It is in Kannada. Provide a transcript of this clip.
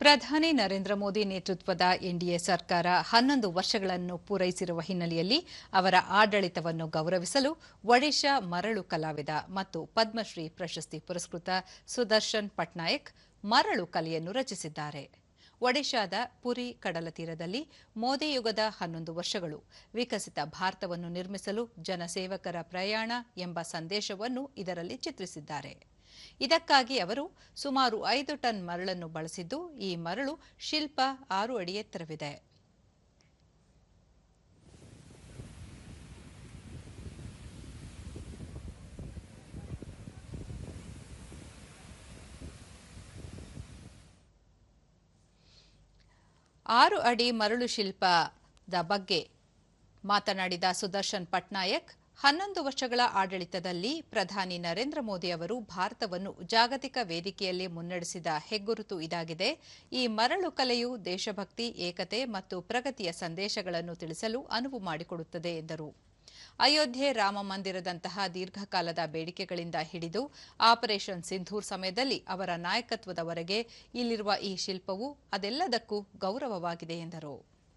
ಪ್ರಧಾನಿ ನರೇಂದ್ರ ಮೋದಿ ನೇತೃತ್ವದ ಎನ್ಡಿಎ ಸರ್ಕಾರ ಹನ್ನೊಂದು ವರ್ಷಗಳನ್ನು ಪೂರೈಸಿರುವ ಹಿನ್ನೆಲೆಯಲ್ಲಿ ಅವರ ಆಡಳಿತವನ್ನು ಗೌರವಿಸಲು ಒಡಿಶಾ ಮರಳು ಕಲಾವಿದ ಮತ್ತು ಪದ್ಮಶ್ರೀ ಪ್ರಶಸ್ತಿ ಪುರಸ್ಕೃತ ಸುದರ್ಶನ್ ಪಟ್ನಾಯಕ್ ಮರಳು ಕಲೆಯನ್ನು ರಚಿಸಿದ್ದಾರೆ. ಒಡಿಶಾದ ಪುರಿ ಕಡಲ ತೀರದಲ್ಲಿ ಮೋದಿ ಯುಗದ ಹನ್ನೊಂದು ವರ್ಷಗಳು, ವಿಕಸಿತ ಭಾರತವನ್ನು ನಿರ್ಮಿಸಲು ಜನಸೇವಕರ ಪ್ರಯಾಣ ಎಂಬ ಸಂದೇಶವನ್ನು ಇದರಲ್ಲಿ ಚಿತ್ರಿಸಿದ್ದಾರೆ. ಇದಕ್ಕಾಗಿ ಅವರು ಸುಮಾರು ಐದು ಟನ್ ಮರಳನ್ನು ಬಳಸಿದ್ದು, ಈ ಮರಳು ಶಿಲ್ಪ ಆರು ಅಡಿ ಎತ್ತರವಿದೆ. ಆರು ಅಡಿ ಮರಳು ಶಿಲ್ಪದ ಬಗ್ಗೆ ಮಾತನಾಡಿದ ಸುದರ್ಶನ್ ಪಟ್ನಾಯಕ್ ಹನ್ನೊಂದು ವರ್ಷಗಳ ಆಡಳಿತದಲ್ಲಿ ಪ್ರಧಾನಿ ನರೇಂದ್ರ ಮೋದಿ ಅವರು ಭಾರತವನ್ನು ಜಾಗತಿಕ ವೇದಿಕೆಯಲ್ಲಿ ಮುನ್ನಡೆಸಿದ ಹೆಗ್ಗುರುತು ಇದಾಗಿದೆ. ಈ ಮರಳು ಕಲೆಯು ದೇಶಭಕ್ತಿ, ಏಕತೆ ಮತ್ತು ಪ್ರಗತಿಯ ಸಂದೇಶಗಳನ್ನು ತಿಳಿಸಲು ಅನುವು ಮಾಡಿಕೊಡುತ್ತದೆ, ಎಂದರು. ಅಯೋಧ್ಯೆ ರಾಮ ಮಂದಿರದಂತಹ ದೀರ್ಘಕಾಲದ ಬೇಡಿಕೆಗಳಿಂದ ಹಿಡಿದು ಆಪರೇಷನ್ ಸಿಂಧೂರ್ ಸಮಯದಲ್ಲಿ ಅವರ ನಾಯಕತ್ವದವರೆಗೆ ಇಲ್ಲಿರುವ ಈ ಶಿಲ್ಪವು ಅದೆಲ್ಲದಕ್ಕೂ ಗೌರವವಾಗಿದೆ, ಎಂದರು.